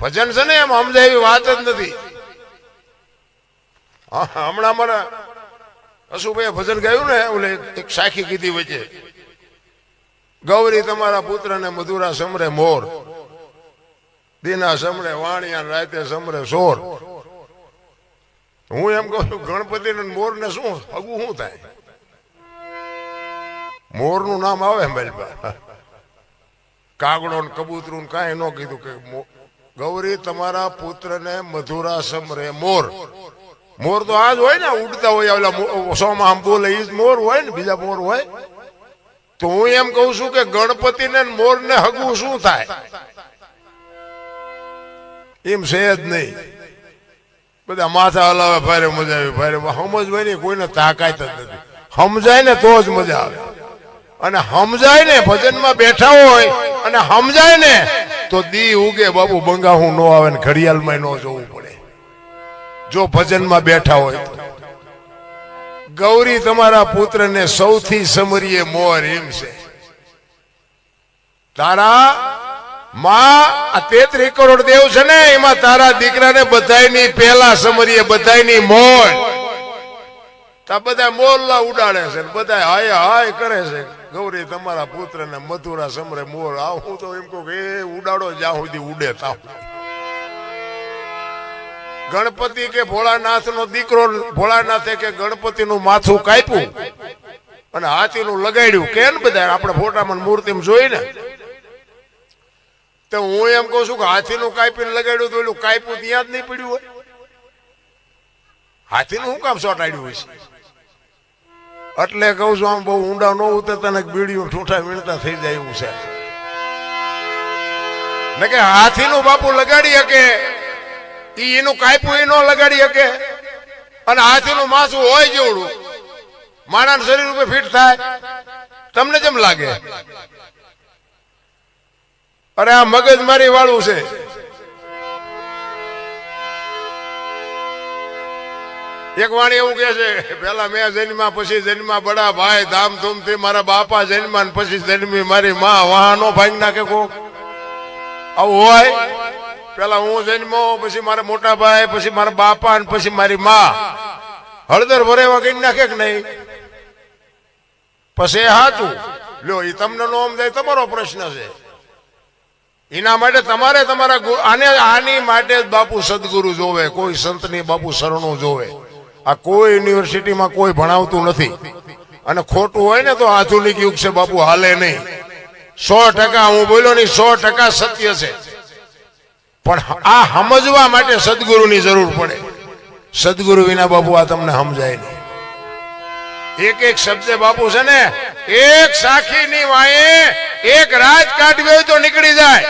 ભજન છે ને, એમ સમજાય એવી વાત જ નથી. હમણાં અમારા અશુભાઈ ભજન ગાયું ને, ઓલે એક સાખી કીધી વચ્ચે. ગૌરી તમારા પુત્રને મધુરા સમરે મોર, દીના સમરે વાણિયા રાતે સમરે સોર. હું એમ કહું છું ગણપતિ ને મોર ને શું હગું શું થાય? મોરનું નામ આવે મેલબા કાગડો ને કબૂતરું ને કાંઈ ન કીધું કે ગૌરી, તમારા પુત્રને મધુરાસમ રે, મોર. મોર તો આ હોય ને, ઉડતા હોય ઓલા સોમાં આમ બોલે મોર હોય ને, બીજા મોર હોય. તો હું એમ કહું છું કે ગણપતિ ને મોર ને હગું શું થાય? એમ છે જ નહીં. બધા માથા હલાવે, ભારે મજા આવી, ભારે સમજવાય નહીં, કોઈને તાકાત જ નથી. સમજાય ને તો જ મજા આવે. અને સમજાય ને, ભજનમાં બેઠા હોય અને સમજાય ને તો દી ઉગે બાબુ બંગાહું ન આવે ને ઘડિયાળમાં ન જોવું પડે. જો ભજનમાં બેઠા હોય ગૌરી તમારા પુત્રને સૌથી સમરીએ મોર એમ છે. તારા માં આ તેત્રી કરોડ દેવ છે ને, એમાં તારા દીકરાને બધાયની પહેલા સમરીએ બધાયની મોર. તા બધા મોરલા ઉડાડે છે ને બધા હાય હાય કરે છે. ગૌરી, તમારા પુત્રને મથુરા સમરે મોર આવું. તો એમ કહું કે ઉડાડો જ્યાં સુધી ઉડે તા ગણપતિ કે ભોળાનાથ નો દીકરો, ભોળાનાથે કે ગણપતિ નું માથું કાપ્યું અને હાથીનું લગાડ્યું. કેમ બધા આપણે ફોટામાં મૂર્તિમાં જોઈ ને. તો હું એમ કહું છું કે હાથીનું કાપીને લગાડ્યું તો એલું કાપ્યું ત્યાં જ નહીં પડ્યું હોય. હાથીનું શું કામ ચોટાડ્યું હોય છે? એટલે કહું છું, આમ બહુ ઊંડા ન ઉતરતા ને બીડીયું ઠૂઠા વીણતા થઈ જાય એવું છે. ને કે હાથીનું બાપુ લગાડી શકે એનું કાપ્યું એ ન લગાડી શકે. અને હાથીનું માસું હોય જેવડું માણા શરીર ઉપર ફિટ થાય. તમને જેમ લાગે. અરે આ મગજ મારી વાળું છે. એક વાણી એવું કે છે પેલા મેં જન્મા પછી જન્મા બડા ભાઈ ધામધૂમથી મારા બાપા જન્મા ને પછી જન્મી મારી માં. વાહનો ભાંગી નાખે કોક. આવું હોય? પેલા હું જન્મો, પછી મારા મોટા ભાઈ, પછી મારા બાપા ને પછી મારી માં. હળદર ભરેવા કરી નાખે કે નહીં? પછી એ સાચું લ્યો એ તમને નો સમજાય, તમારો પ્રશ્ન છે. એના માટે તમારે તમારા આને, આની માટે જ બાપુ સદગુરુ જોવે, કોઈ સંતની બાપુ શરણું જોવે. આ કોઈ યુનિવર્સિટીમાં કોઈ ભણાવતું નથી. અને ખોટું હોય ને તો આધુનિક યુગ છે બાપુ, હાલે નહીં. સો ટકા હું બોલ્યો નહીં, સો ટકા સત્ય છે. પણ આ સમજવા માટે સદગુરુની જરૂર પડે. સદગુરુ વિના બાપુ આ તમને સમજાય નહીં. એક એક શબ્દ બાપુ છે ને, એક સાખી ની વાંહે એક રાજ કાઢવી હોય તો નીકળી જાય.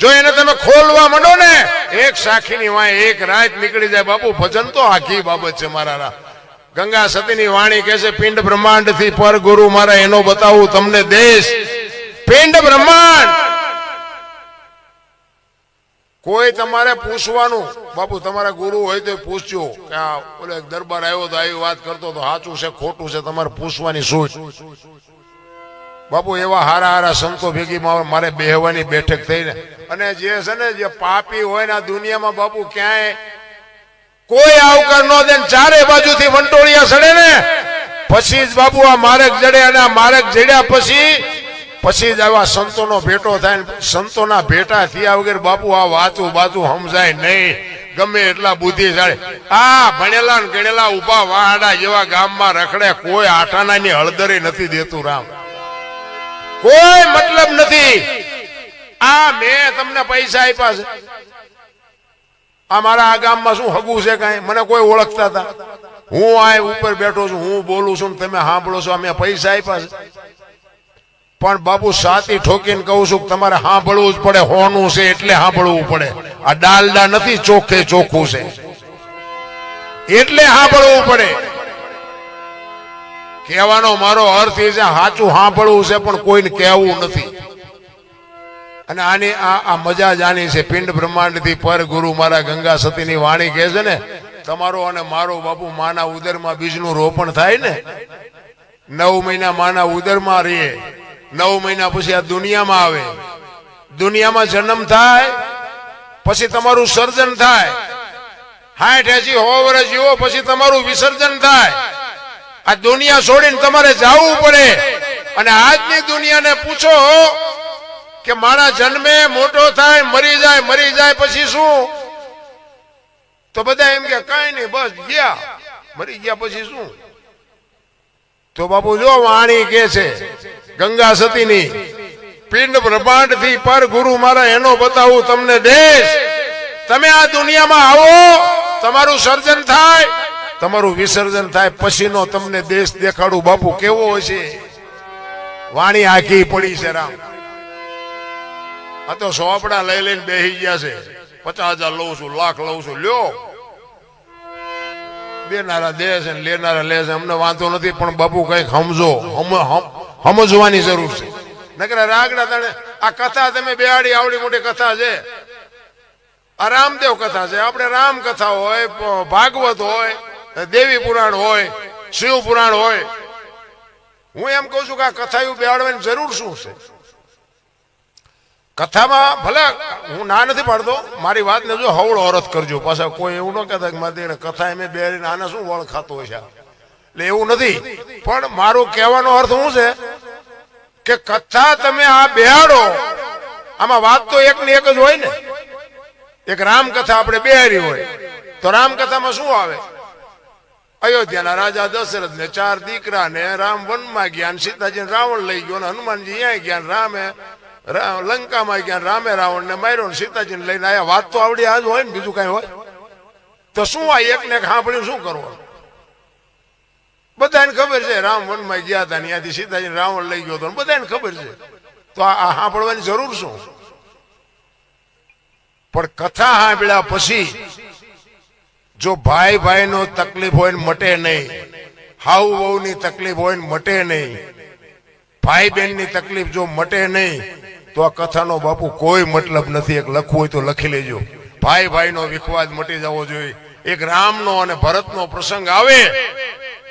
જો એને તમે ખોલવા માંડો ને એક સાખી ની વાંહે એક રાત નીકળી જાય, બાપુ, ભજન તો આખી બાબત છે મારા. ગંગા સતીની વાણી કહે છે, પિંડ બ્રહ્માંડથી પર ગુરુ મારા, એનો બતાવું તમને દેશ. પિંડ બ્રહ્માંડ! કોઈ તમારે પૂછવાનું? બાપુ, તમારા ગુરુ હોય તો પૂછજો. કે આ બોલે દરબાર આવ્યો તો આવી વાત કરતો તો સાચું છે, ખોટું છે, તમારે પૂછવાની સોચ બાપુ, એવા હારા હારા સંતો ભેગી મારે બેહવાની બેઠક થઈને અને જે છે ને, જે પાપી હોય ને દુનિયામાં બાપુ, ક્યાંય કોઈ આવકાર ન દે ચારે બાજુથી વંટોળિયા સડે ને. પછી જ બાપુ, આ માર્ગ જડે અને આ માર્ગ જડ્યા પછી પછી જ આવા સંતોનો ભેટો થાય ને, સંતોના ભેટા થયા વગર બાપુ, આ વાતું બાતું સમજાય નહીં. ગમે એટલા બુદ્ધિશાળી. આ ભણેલા ને ગણેલા ઊભા વાડા જેવા ગામમાં રખડે, કોઈ આટાનાની હળદરી નથી દેતું રામ. કોઈ મતલબ નથી. આ મેં તમને પૈસા આપ્યા છે. આ મારા આ ગામમાં શું હગું છે કાંઈ? મને કોઈ ઓળખતા હતા. હું આ ઉપર બેઠો છું, હું બોલું છું ને તમે સાંભળો છો અમે પૈસા આપ્યા છે. પણ બાપુ સાતી ઠોકીને કહું છું કે તમારે સાંભળવું જ પડે, હોનું છે એટલે સાંભળવું પડે. આ ડાલડા નથી ચોખ્ખે ચોખ્ખું છે. એટલે સાંભળવું પડે. કહેવાનો મારો અર્થ એ છે, સાચું સાંભળવું છે, પણ કોઈને કહેવું નથી. અને આની આ મજા જાણી છે, પિંડ બ્રહ્માંડથી પર ગુરુ મારા ગંગા સતીની વાણી કહે છે ને, તમારો અને મારો બાપુ માના ઉદરમાં બીજનું રોપણ થાય ને? નવ મહિના માના ઉદરમાં રહીએ. નવ મહિના પછી આ દુનિયામાં આવે. દુનિયામાં જન્મ થાય, પછી તમારું સર્જન થાય. હાઠ એસી હો વર્ષ જીવો પછી તમારું વિસર્જન થાય. આ દુનિયા છોડીને તમારે જવું પડે. અને આજની દુનિયાને પૂછો કે મારા જન્મે મોટો થાય, મરી જાય મરી જાય પછી શું? તો બધા એમ કે કઈ નહીં, બસ ગયા. મરી ગયા પછી શું? તો બાપુ જો વાણી કે છે, ગંગા સતીની, પિંડ બ્રહ્માંડથી પર ગુરુ મારા એનો બતાવું તમને દેશ. તમે આ દુનિયામાં આવો, તમારું સર્જન થાય તમારું વિસર્જન થાય પછીનો તમને દેશ દેખાડું. બાપુ, કેવો હશે? વાણી આખી પડી છે રામ. આ તો સોપડા લઈ લઈને બેસી ગયા છે. પચાસ હજાર લઉં છું, લાખ લઉં છું. લ્યો. દેનારા દે છે ને લેનારા લે છે, અમને વાંધો નથી, પણ બાપુ કંઈક સમજો. સમજવાની જરૂર છે. નકરા રાગડા તને આ કથા તમે બેહાડી આવડી મોટી કથા છે. આ રામદેવ કથા છે. આપણે રામ કથા હોય ભાગવત હોય દેવી પુરાણ હોય, શિવ પુરાણ હોય. હું એમ કહું છું કે આ કથાયું બેહાડવાની જરૂર શું છે? કથામાં ભલે હું ના નથી પાડતો, મારી વાતને જો હવળ ઓરત કરજો. પાછા કોઈ એવું ન કહેતા કે મારી કથા એમ બેરીને આને શું વળ ખાતો હોય છે? એટલે એવું નથી. પણ મારું કહેવાનો અર્થ શું છે? કે કથા તમે આ બેહાડો, આમાં વાત તો એક ને એક જ હોય ને. એક રામકથા આપણે બેહારી હોય. તો રામકથામાં શું આવે? અયોધ્યાના રાજા દશરથ ને ચાર દીકરા ને રામ વનમાં ગયા ને સીતાજી રાવણ લઈ ગયો અને હનુમાનજી અહીંયા ગયા રામે લંકામાં ગયા રામે રાવણ ને માર્યો સીતાજી સીતાજીને લઈને આયા. વાત તો આવડી આજ હોય ને બીજું કઈ હોય? તો શું આ એક ને એક સાંભળ્યું, શું કરવાનું? બધાને ખબર છે, રામ વનમાં ગયા હતા ત્યાંથી સીતાજી રાવણ લઈ ગયો હતો બધાને ખબર છે. તો આ સાંભળવાની જરૂર શું? પણ કથા સાંભળ્યા પછી જો ભાઈ ભાઈ નો તકલીફ હોય ને મટે નહીં, હાઉ વહુ ની તકલીફ હોય ને મટે નહીં, ભાઈ બહેનની તકલીફ જો મટે નહીં, તો આ કથાનો બાપુ કોઈ મતલબ નથી. એક લખવું હોય તો લખી લેજો. ભાઈ ભાઈ નો વિખવાદ મટી જવો જોઈએ. એક રામનો અને ભરતનો પ્રસંગ આવે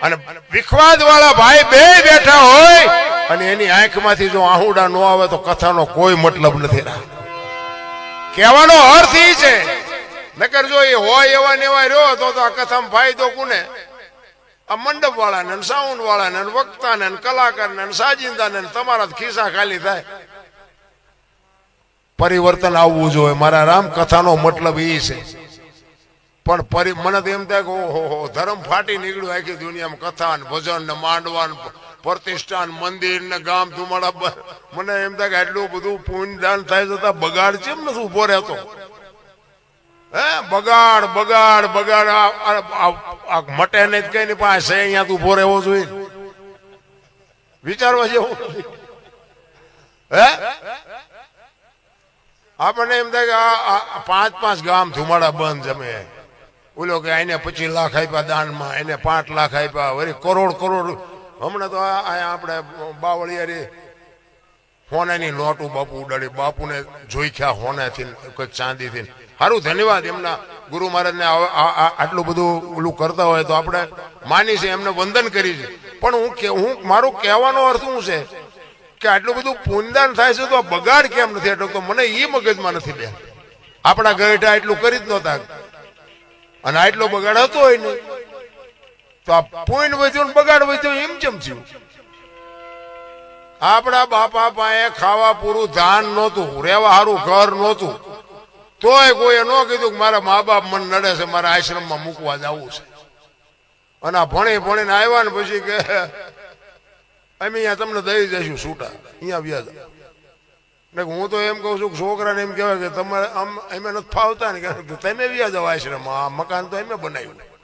અને વિખવાદ વાળા ભાઈ બે બેઠા હોય અને એની આંખમાંથી જો આહુડા ન આવે તો કથાનો કોઈ મતલબ નથી. કહેવાનો અર્થ ઈ છે નકર જો એ હોય એવા ને એવા રહ્યો, તો તો આ કથામાં ફાયદો કોને? આ મંડપ વાળાને ને સાઉન્ડ વાળાને ને કલાકારને સાજિંદાને તમારા ખિસ્સા ખાલી થાય. પરિવર્તન આવવું જોઈએ. મારા રામ કથાનો મતલબ એ છે. પણ પરી, મને તો એમ થાય કે ઓહો ધર્મ ફાટી નીકળ્યું આખી દુનિયામાં કથા ને ભજન ને માંડવા પ્રતિષ્ઠાન મંદિર ને ગામ ધુમાડા મને એમ થાય કે આટલું બધું પુણ્યદાન થાય છતાં બગાડ કેમ નથી ઊભો રહેતો? હે? બગાડ બગાડ બગાડ. આ- મટે ને કઈ નહીં પાસે અહીંયા તું ઊભો રહેવો જોઈએ. વિચારવા જેવું હે? આપણને એમ થાય કે આ- પાંચ પાંચ ગામ ધુમાડા બંધ જમે. ઓલો કે એને પચીસ લાખ આપ્યા દાનમાં, એને પાંચ લાખ આપ્યા. વળી કરોડ કરોડ. હમણાં તો આ આપણે બાવળિયારી હોનાની નોટું બાપુ ઉડાડી. બાપુને જોઈખ્યા હોનાથી ને કોઈ ચાંદીથી. સારું ધન્યવાદ એમના ગુરુ મહારાજને. આટલું બધું ઓલું કરતા હોય તો આપણે માની છે એમને વંદન કરી છે પણ હું કે, હું, મારું કહેવાનો અર્થ શું છે? કે આટલું બધું પુણ્યદાન થાય છે તો આ બગાડ કેમ નથી? એટલો તો મને એ મગજમાં નથી બે આપણા ગરેટા એટલું કરી જ નહોતા અને આટલો બગાડ હતો હોય નહીં. તો આ પુણ્ય વધ્યું બગાડ વધ્યો એમ કેમ થયું? આપણા બાપા પાસે ખાવા પૂરું ધાન નહોતું, રહેવા સારું ઘર નહોતું. તોય કોઈએ ન કીધું કે મારા મા બાપ મને નડે છે, મારા આશ્રમમાં મૂકવા જવું છે. અને આ ભણી ભણીને આવ્યા ને પછી કે, અમે અહીંયા તમને દઈ જઈશું છૂટા. અહીંયા વ્યાજ ને હું તો એમ કહું છું કે છોકરાને એમ કહેવાય કે તમારે આમ એમ નથી ફાવતા ને. કે તમે વ્યાજ આશ્રમમાં. આ મકાન તો અમે બનાવ્યું.